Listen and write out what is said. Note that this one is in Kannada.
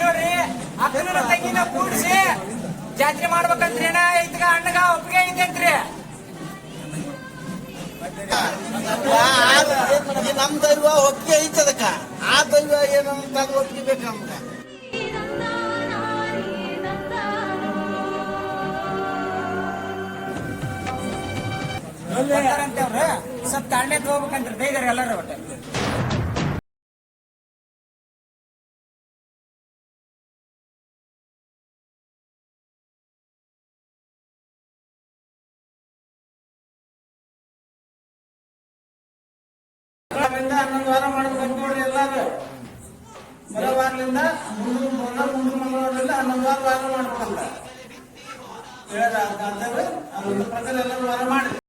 ನೋಡ್ರಿ ಅಕ್ಕನ ತಂಗಿನ ಕೂಡಿಸಿ ಜಾತ್ರೆ ಮಾಡ್ಬೇಕಂತ್ರಿ ಅಣ್ಣ ಐತ್ಗ ಅಣ್ಣಗ ಒಪ್ಪಿಗೆ ಐತಂತ್ರಿ ನಮ್ ದೈವ ಒಪ್ಪಿಗೆ ಐತದಕ್ಕ ಆ ದೈವ ಏನಂತ ಒಪ್ಪಿಗೆ ಬೇಕು ನಮ್ಗೆ. ಬರ್ತಾರಂತೆ ಅವ್ರು. ಸ್ವಲ್ಪ ತಾಳ್ಮೆ ತಗೋಬೇಕಂತ್ರಿ ದೈದಾರ ಎಲ್ಲರೂ ಒಟ್ಟೆ. ಹನ್ನೊಂದು ವಾರ ಮಾಡ್ಬೇಕು ನೋಡ್ರಿ ಎಲ್ಲಾರು. ಬರೋ ವಾರದಿಂದ ಮುಂದಿನ ಮಂಗಳ ಮಂಗಳವಾರದಿಂದ ಹನ್ನೊಂದು ವಾರ ವಾರ ಮಾಡ್ಬೇಕಂತ ಹೇಳಿದ ಅದೊಂದು ಪ್ರಕಾರ ಎಲ್ಲರೂ ವಾರ ಮಾಡಿ.